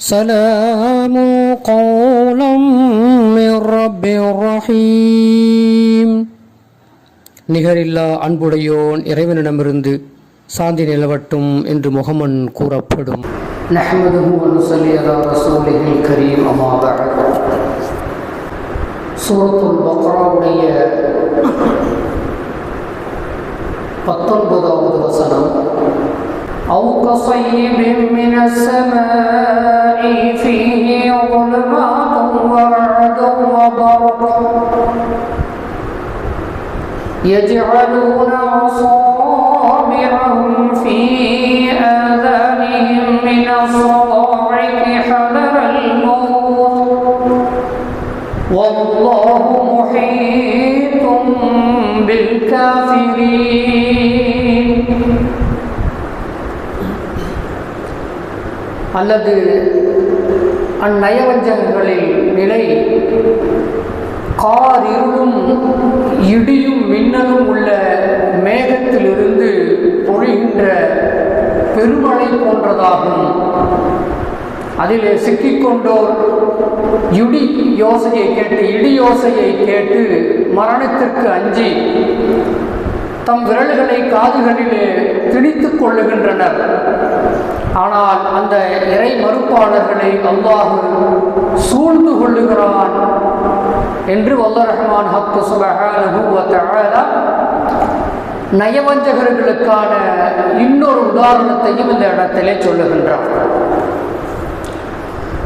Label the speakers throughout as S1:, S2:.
S1: سلام قولا من رب رحيم நிகரில்லா அன்புடையோன் இறைவனிடமிருந்து சாந்தி நிலவட்டும் என்று முகமன் கூறப்படும்
S2: نحمده ونصلي على رسوله الكريم أما بعد சூரத்துல் பக்ராவுடைய பத்தொன்பதாவது வசனம் أو كصيب من السماء فيه ظلمات ورعد وبرق. يجعلون أصابعهم في آذانهم من الصواعق حذر الموت. والله محيط بالكافرين. அல்லது அந்நயவஞ்சகங்களில் நிலை காரிருளும் இடியும் மின்னலும் உள்ள மேகத்திலிருந்து பொழிகின்ற பெருமழை போன்றதாகும். அதிலே சிக்கிக்கொண்டோர் இடி யோசையை கேட்டு இடி யோசையை கேட்டு மரணத்திற்கு அஞ்சி தம் விரல்களை காதுகளிலே திணித்துக் கொள்ளுகின்றனர். ஆனால் அந்த இறை மறுப்பாளர்களை அல்லாஹு சூழ்ந்து கொள்ளுகிறான் என்று வல்ல ரஹ்மான் ஹக்கு சுபஹானஹு நயவஞ்சகர்களுக்கான இன்னொரு உதாரணத்தையும் இந்த இடத்திலே சொல்லுகின்றார்.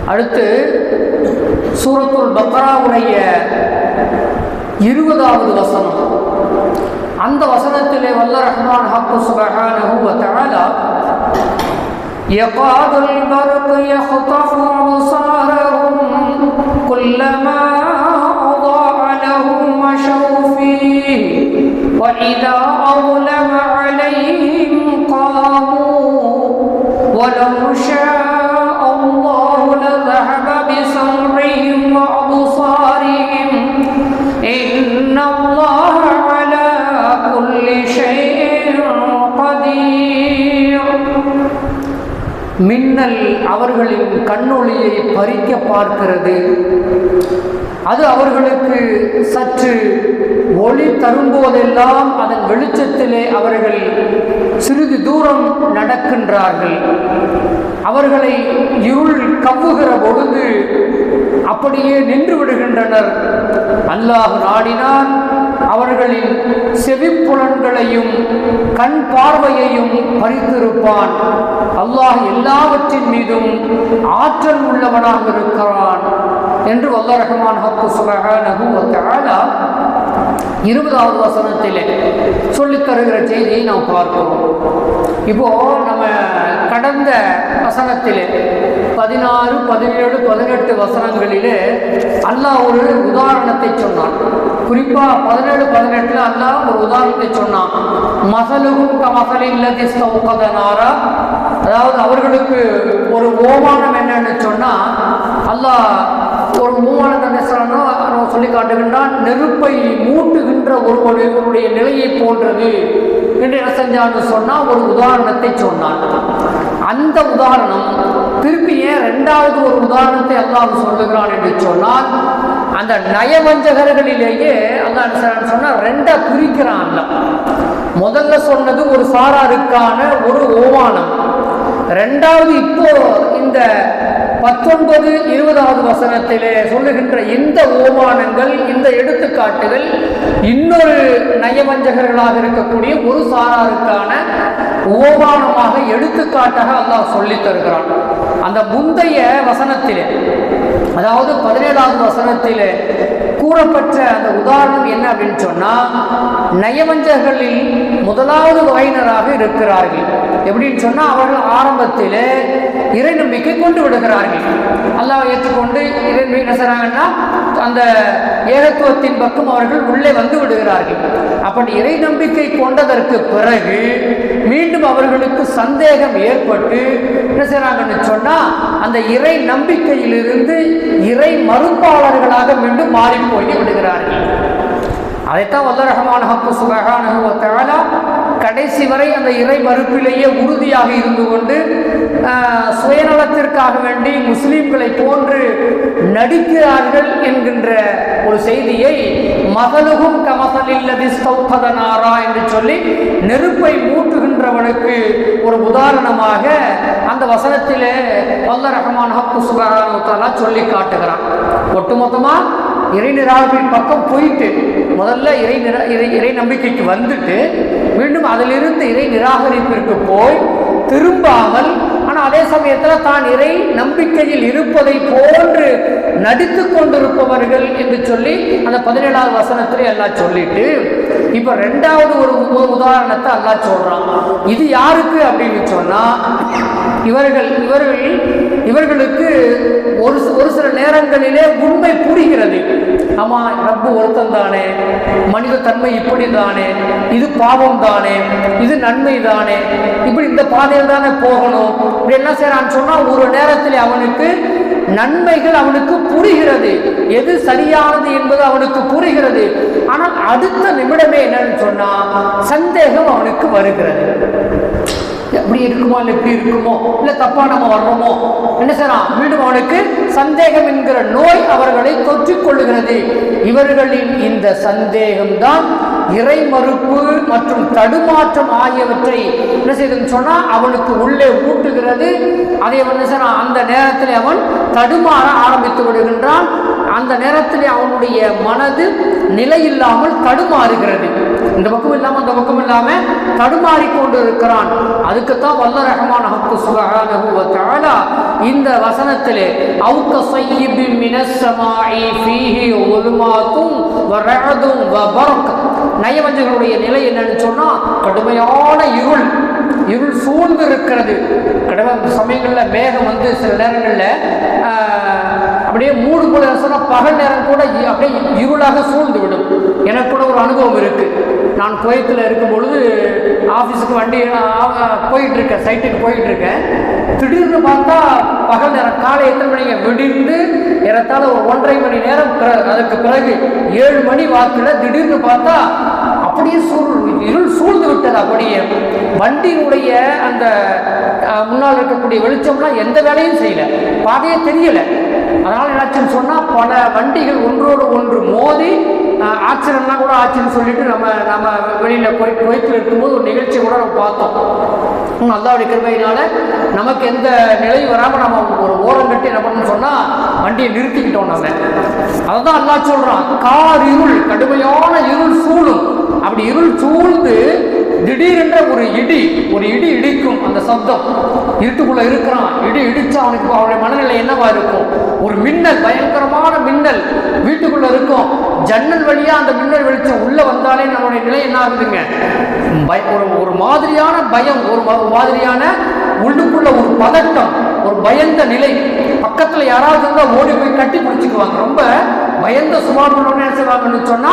S2: அடுத்து சூரத்துல் பக்ராவுடைய இருபதாவது வசனம். அந்த வசனத்திலே வல்ல ரஹ்மான் ஹக்கு சுபகான يقاد البرق يخطف أبصارهم كلما أضاء لهم مشوا فيه وإذا மின்னல் அவர்களின் கண்ணொளியை பறிக்க பார்க்கிறது. அது அவர்களுக்கு சற்று ஒளி தரும்போதெல்லாம் அதன் வெளிச்சத்திலே அவர்கள் சிறிது தூரம் நடக்கின்றார்கள். அவர்களை இருள் கவ்வுகிற பொழுது அப்படியே நின்று விடுகின்றனர். அல்லாஹ் நாடினான் அவர்களின் செவிப்புலன்களையும் கண் பார்வையையும் பறித்திருப்பான். அல்லாஹ் எல்லாவற்றின் மீதும் ஆற்றல் உள்ளவனாக இருக்கிறான் என்று வல்ல ரஹ்மான் ஹக்கு சுபஹானஹு வ தஆலா இருபதாவது வசனத்திலே சொல்லித் தருகிற செய்தியை நாம் பார்க்கிறோம் இப்போ நம்ம கடந்த வசனத்திலே பதினாறு பதினேழு பதினெட்டு வசனங்களிலே அல்லாஹ் ஒரு உதாரணத்தை சொன்னான். குறிப்பா பதினேழு பதினெட்டுல அல்லாஹ் ஒரு உதாரணத்தை சொன்னான். மசலுகும் கமசலில்லதி ஸ்தௌகதனாரா அதாவது அவர்களுக்கு ஒரு ஓமானம் என்னன்னு சொன்னா அல்லாஹ் ஒரு மூவானத்தை என்ன சொல்லி காட்டுகின்றான் நெருப்பை மூட்டுகின்ற ஒருவருடைய நிலையை போன்றது என்று என்ன செஞ்சான்னு சொன்னா ஒரு உதாரணத்தை சொன்னான். அந்த உதாரணம் திருப்பி ஏன் ரெண்டாவது ஒரு உதாரணத்தை அல்லாஹ் சொல்லுகிறான் என்று சொன்னால் அந்த நயவஞ்சகர்களிலேயே அல்லாஹ் சொன்னால் ரெண்டா பிரிக்கிறான் முதல்ல சொன்னது ஒரு சாராருக்கான ஒரு ஓவானம். ரெண்டாவது இப்போ இந்த பத்தொன்பது இருபதாவது வசனத்திலே சொல்லுகின்ற இந்த ஓமானங்கள் இந்த எடுத்துக்காட்டுகள் இன்னொரு நயவஞ்சகர்களாக இருக்கக்கூடிய ஒரு சாராருக்கான ஓமானமாக எடுத்துக்காட்டாக அல்லாஹ் சொல்லி தருகிறான். அந்த முந்தைய வசனத்திலே அதாவது பதினேழாவது வசனத்திலே கூறப்பட்ட அந்த உதாரணம் என்ன அப்படின்னு சொன்னா நயவஞ்சர்களில் முதலாவது வகையினராக இருக்கிறார்கள். எப்படின்னு சொன்னா அவர்கள் ஆரம்பத்தில் இறை நம்பிக்கை கொண்டு விடுகிறார்கள். அல்லாவை ஏற்றுக்கொண்டு இறை என்ன செய்றாங்கன்னா அந்த ஏகத்துவத்தின் பக்கம் அவர்கள் உள்ளே வந்து விடுகிறார்கள். அப்படி இறை நம்பிக்கை கொண்டதற்கு பிறகு மீண்டும் அவர்களுக்கு சந்தேகம் ஏற்பட்டு என்ன செய்றாங்கன்னு சொன்னால் அந்த இறை நம்பிக்கையிலிருந்து இறை மறுப்பாளர்களாக மீண்டும் மாறி போய் விடுகிறார்கள் அதைத்தான் வல்ல ரஹ்மான் ஹக்கு சுபஹானஹு கடைசி வரை அந்த இறை மறுப்பிலேயே உறுதியாக இருந்து கொண்டு சுயநலத்திற்காக வேண்டி முஸ்லீம்களை போன்று நடிக்கிறார்கள் என்கின்ற ஒரு செய்தியை மகளுகும் கமசலில்லதி ஸ்தௌத்ததனாரா என்று சொல்லி நெருப்பை மூட்டுகின்றவனுக்கு ஒரு உதாரணமாக அந்த வசனத்திலே வல்ல ரஹ்மான் ஹக்கு சுபஹானஹு சொல்லி காட்டுகிறான். ஒட்டுமொத்தமா இறை நிராகரின் பக்கம் போயிட்டு முதல்ல இறை நிரா இறை இறை நம்பிக்கைக்கு வந்துட்டு மீண்டும் அதிலிருந்து இறை நிராகரிப்பிற்கு போய் திரும்பாமல் ஆனால் அதே சமயத்தில் தான் இறை நம்பிக்கையில் இருப்பதை போன்று நடித்து கொண்டிருப்பவர்கள் என்று சொல்லி அந்த பதினேழாவது வசனத்திலே எல்லாம் சொல்லிட்டு இப்போ ரெண்டாவது ஒரு உதாரணத்தை எல்லாம் சொல்கிறான் இது யாருக்கு அப்படின்னு சொன்னால் இவர்கள் இவர்கள் இவர்களுக்கு ஒரு ஒரு சில நேரங்களிலே உண்மை புரிகிறது. ஆமா ரப்பு ஒருத்தன் தானே மனித தன்மை இப்படி தானே இது பாவம் தானே இது நன்மை தானே இப்படி இந்த பாதையில் தானே போகணும் இப்படி என்ன செய்யறான்னு சொன்னா ஒரு நேரத்தில் அவனுக்கு நன்மைகள் அவனுக்கு புரிகிறது. எது சரியானது என்பது அவனுக்கு புரிகிறது. ஆனால் அடுத்த நிமிடமே என்னன்னு சொன்னா சந்தேகம் அவனுக்கு வருகிறது. எப்படி இருக்குமோ இல்லை எப்படி இருக்குமோ இல்லை தப்பா நம்ம வர்றோமோ? என்ன செய்யலாம் மீண்டும் அவனுக்கு சந்தேகம் என்கிற நோய் அவர்களை தொற்றிக் கொள்ளுகிறது. இவர்களின் இந்த சந்தேகம்தான் இறை மறுப்பு மற்றும் தடுமாற்றம் ஆகியவற்றை என்ன செய்யுதுன்னு சொன்னால் அவனுக்கு உள்ளே ஊட்டுகிறது. அதை என்ன செய்யலாம் அந்த நேரத்தில் அவன் தடுமாற ஆரம்பித்து விடுகின்றான். அந்த நேரத்தில் அவனுடைய மனது நிலையில்லாமல் தடுமாறுகிறது. இந்த பக்கம் இல்லாமல் அந்த பக்கம் இல்லாமல் தடுமாறி கொண்டு இருக்கிறான் அதுக்குத்தான் வல்ல ரஹ்மான் ஹக்கு சுபஹானஹு இந்த வசனத்திலே அவுக்க ஸய்யிபின் மினசமாயி ஃபீஹி உல்மாத்தும் வ வபரக் நயவஞ்சர்களுடைய நிலை என்னன்னு சொன்னால் கடுமையான இருள் இருள் சூழ்ந்து இருக்கிறது கடமை சமயங்களில் மேகம் வந்து சில நேரங்களில் அப்படியே மூடு போல சொன்னால் பகல் நேரம் கூட அப்படியே இருளாக சூழ்ந்து விடும் எனக்கு கூட ஒரு அனுபவம் இருக்குது நான் குவைத்தில் இருக்கும் பொழுது ஆஃபீஸுக்கு வண்டி போயிட்டுருக்கேன் இருக்கேன் சைட்டுக்கு போயிட்டுருக்கேன். திடீர்னு பார்த்தா பகல் நேரம் காலை எத்தனை மணிக்கு விடிந்து ஏறத்தாழ ஒரு ஒன்றரை மணி நேரம் அதுக்கு பிறகு ஏழு மணி வாக்கில் திடீர்னு பார்த்தா அப்படியே சூழ் இருள் சூழ்ந்து விட்டது அப்படியே. வண்டியினுடைய அந்த முன்னால் இருக்கக்கூடிய வெளிச்சம்லாம் எந்த வேலையும் செய்யலை. பாதையே தெரியலை. அதனால் என்னாச்சுன்னு சொன்னால் பல வண்டிகள் ஒன்றோடு ஒன்று மோதி ஆச்சரியம்னா கூட ஆச்சுன்னு சொல்லிட்டு நம்ம நம்ம வெளியில் போய் குவைத்தில் இருக்கும்போது ஒரு நிகழ்ச்சியை கூட நம்ம பார்த்தோம். உம், கிருமையினால நமக்கு எந்த நிலையும் வராமல் நம்ம ஒரு ஓரம் கட்டி என்ன பண்ணணும்னு சொன்னால் வண்டியை நிறுத்திக்கிட்டோம் நம்ம அதான் அல்லா சொல்கிறான் கார் இருள் கடுமையான இருள் சூழும். அப்படி இருள் சூழ்ந்து திடீரென்ற ஒரு இடி ஒரு இடி இடிக்கும் அந்த சப்தம். இருட்டுக்குள்ளே இருக்கிறான் இடி இடிச்சா அவனுக்கு அவனுடைய மனநிலை என்னவா இருக்கும்? ஒரு மின்னல் பயங்கரமான மின்னல் வீட்டுக்குள்ள இருக்கும். ஜன்னல் வழியா அந்த மின்னல் வெளிச்சம் உள்ள வந்தாலே நம்மளுடைய நிலை என்ன ஆகுதுங்க? பய- ஒரு ஒரு மாதிரியான பயம் ஒரு மாதிரியான உள்ளுக்குள்ள ஒரு பதட்டம் ஒரு பயந்த நிலை. பக்கத்துல யாராவது இருந்தா ஓடி போய் கட்டி பிடிச்சிக்குவாங்க. ரொம்ப பயந்த சுபாவம் என்ன செய்வாங்கன்னு சொன்னா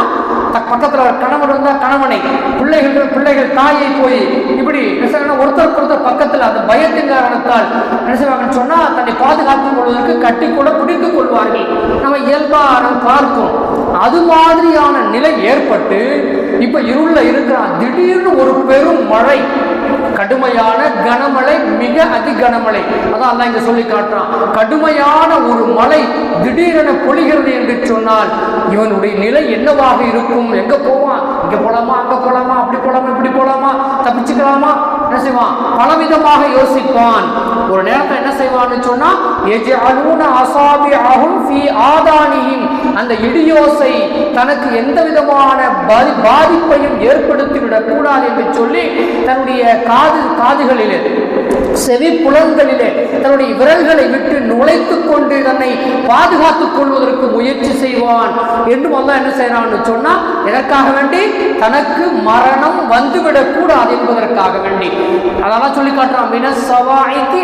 S2: பக்கத்தில் கணவன் இருந்தால் கணவனை பிள்ளைகள் பிள்ளைகள் தாயை போய் இப்படி ஒருத்தருக்கு ஒருத்தர் பக்கத்தில் அந்த பயத்தின் காரணத்தால் என்ன செய்வாங்கன்னு சொன்னால் தன்னை பாதுகாத்துக் கொள்வதற்கு கட்டி கூட பிடித்துக் கொள்வார்கள். நம்ம இயல்பாக நம்ம பார்க்கும். அது மாதிரியான நிலை ஏற்பட்டு இப்ப இருள்ல இருக்கிறான் திடீர்னு ஒரு பெரும் மழை கடுமையான கனமழை மிக அதி கனமழை. அதான் அல்லாஹ் இங்க சொல்லி காட்டுறான். கடுமையான ஒரு மழை திடீரென பொழிகிறது என்று சொன்னால் இவனுடைய நிலை என்னவாக இருக்கும்? எங்க போவான்? இங்க போலாமா? அங்க போலாமா? அப்படி போலாமா? இப்படி போலாமா? தப்பிச்சுக்கலாமா? என்ன செய்வான்? பலவிதமாக யோசிப்பான். ஒரு நேரத்தில் என்ன செய்வான்னு சொன்னா எஜஅலூன அசாபிஅஹும் ஃபீ அந்த இடியோசை தனக்கு எந்த விதமான பாதி பாதிப்பையும் ஏற்படுத்திவிடக் கூடாது என்று சொல்லி தன்னுடைய காது காதுகளிலே செவி புலன்களிலே தன்னுடைய விரல்களை விட்டு நுழைத்து கொண்டு தன்னை பாதுகாத்துக் கொள்வதற்கு முயற்சி செய்வான். என்று அல்லா என்ன செய்யறான்னு சொன்னா எதற்காக வேண்டி தனக்கு மரணம் வந்துவிடக் கூடாது என்பதற்காக வேண்டி. அதெல்லாம் சொல்லி காட்டுறான் மினஸ் சவாய்க்கு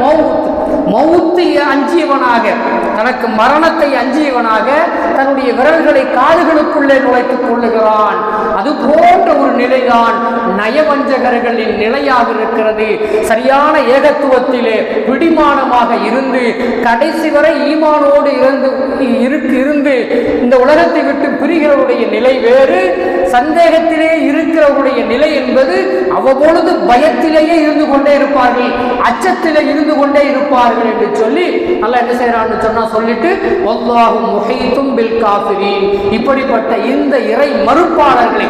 S2: மௌத். மௌத்தை அஞ்சியவனாக தனக்கு மரணத்தை அஞ்சியவனாக தன்னுடைய விரல்களை காதுகளுக்குள்ளே நுழைத்துக் கொள்ளுகிறான். அது போன்ற நிலைதான் நயவஞ்சகர்களின் நிலையாக இருக்கிறது சரியான ஏகத்துவத்திலே பிடிமானமாக இருந்து கடைசி வரை ஈமானோடு இருந்து இருக்கு இருந்து இந்த உலகத்தை விட்டு பிரிகிறவருடைய நிலை வேறு. சந்தேகத்திலே இருக்கிறவருடைய நிலை என்பது அவ்வப்பொழுது பயத்திலேயே இருந்து கொண்டே இருப்பார்கள் அச்சத்திலே இருந்து கொண்டே இருப்பார்கள் என்று சொல்லி நல்லா என்ன செய்யறான்னு சொன்னா சொல்லிட்டு வல்லாஹு முகைத்தும் பில் காஃபிரீன். இப்படிப்பட்ட இந்த இறை மறுப்பாளர்களை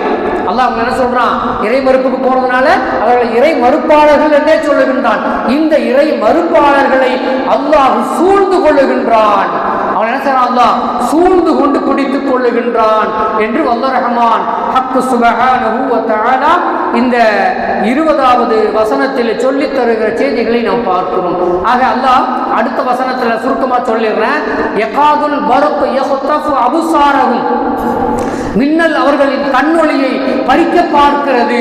S2: அல்லாஹ் அவங்க என்ன சொல்றான். இறை மறுப்புக்கு போனதுனால அவர்கள் இறை மறுப்பாளர்கள் என்றே சொல்லுகின்றான். இந்த இறை மறுப்பாளர்களை அல்லாஹ் சூழ்ந்து கொள்ளுகின்றான். அவன் என்ன செய்றான் சூழ்ந்து கொண்டு பிடித்துக் கொள்ளுகின்றான் என்று வல்ல ரஹமான் ஹக்கு சுபகான இந்த இருபதாவது வசனத்தில் சொல்லி தருகிற செய்திகளை நாம் பார்க்கிறோம். ஆக அல்லாஹ் அடுத்த வசனத்தில் சுருக்கமாக சொல்லிடுறேன். எகாதுல் பரத் யஹ்தஃபு அபுசாரஹும். மின்னல் அவர்களின் கண்ணொளியை பறிக்க பார்க்கிறது.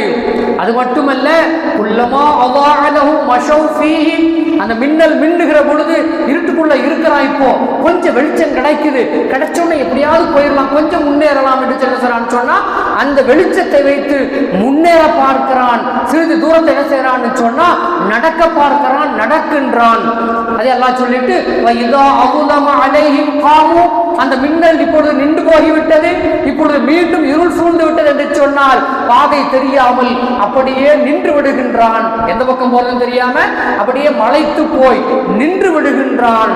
S2: அது மட்டுமல்ல உள்ளமா அவாஅலஹும் மஷவ் அந்த மின்னல் மின்னுகிற பொழுது இருட்டுக்குள்ள இருக்கிறான் இப்போ கொஞ்சம் வெளிச்சம் கிடைக்குது. கிடைச்சோன்னே எப்படியாவது போயிடலாம். கொஞ்சம் முன்னேறலாம் என்று சொல்ல சொன்னா அந்த வெளிச்சத்தை வைத்து முன்னேற பார்க்கிறான். சிறிது தூரத்தை என்ன செய்யறான்னு சொன்னா நடக்க பார்க்கிறான் நடக்கின்றான். அதையெல்லாம் சொல்லிட்டு அந்த மின்னல் இப்பொழுது நின்று போகிவிட்டது. இப்பொழுது மீண்டும் இருள் சூழ்ந்து விட்டது என்று சொன்னால் பாதை தெரியாமல் அப்படியே நின்று விடுகின்றான். எந்த பக்கம் போறதும் தெரியாம அப்படியே மலைத்து போய் நின்று விடுகின்றான்.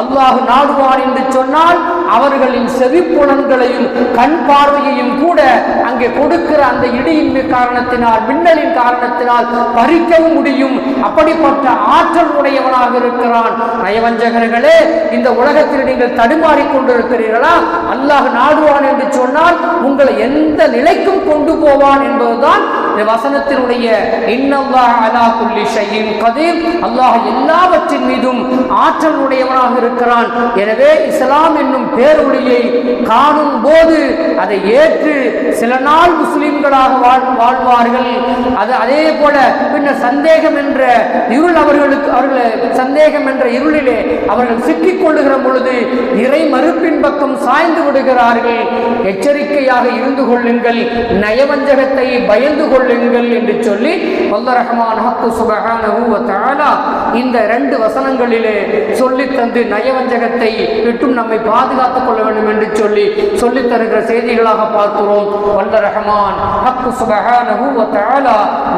S2: அல்லாஹு நாடுவான் என்று சொன்னால் அவர்களின் செவிப்புலன்களையும் கண் பார்வையையும் கூட அங்கே கொடுக்கிற அந்த இடியின்மை காரணத்தினால் மின்னலின் காரணத்தினால் பறிக்கவும் முடியும். அப்படிப்பட்ட ஆற்றல் உடையவனாக இருக்கிறான். நயவஞ்சகர்களே இந்த உலகத்தில் நீங்கள் தடுமாறி கொண்டிருக்கிறீர்களா? அல்லாஹ் நாடுவான் என்று சொன்னால் உங்களை எந்த நிலைக்கும் கொண்டு போவான் என்பதுதான் இந்த வசனத்தினுடைய இன்னல்லாஹ் அலா குல்லி ஷையின் கதீர் அல்லாஹ் எல்லாவற்றின் மீதும் ஆற்றல் உடையவனாக இருக்கிறான். எனவே இஸ்லாம் என்னும் பேரொழியை காணும் போது அதை ஏற்று சில நாள் முஸ்லிம்களாக வாழ் வாழ்வார்கள். அது அதே போல பின்னர் சந்தேகம் என்ற இருள் அவர்களுக்கு அவர்கள் சந்தேகம் என்ற இருளிலே அவர்கள் சிக்கிக் கொள்ளுகிற பொழுது இறை மறுப்பின் பக்கம் சாய்ந்து விடுகிறார்கள். எச்சரிக்கையாக இருந்து கொள்ளுங்கள். நயவஞ்சகத்தை பயந்து கொள்ளுங்கள் என்று சொல்லி வல்ல ரஹ்மான் ஹக்கு சுபஹானஹு இந்த ரெண்டு வசனங்களிலே சொல்லி தந்து நயவஞ்சகத்தை விட்டும் நம்மை பாதுகாத்துக் கொள்ள வேண்டும் என்று சொல்லி சொல்லித் தருகிற செய்திகளாக பார்க்கிறோம். வல்ல ரஹ்மான் ஹக்கு சுபஹானஹு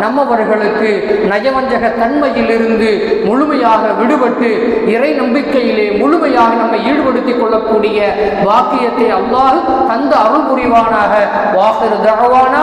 S2: நம்மவர்களுக்கு நயவஞ்சக தன்மையிலிருந்து முழுமையாக விடுபட்டு இறை நம்பிக்கையிலே முழுமையாக நம்மை ஈடுபடுத்திக் கொள்ளக்கூடிய வாக்கியத்தை அல்லாஹ் தந்த அருள் புரிவானாக வாஹிர் தகவானா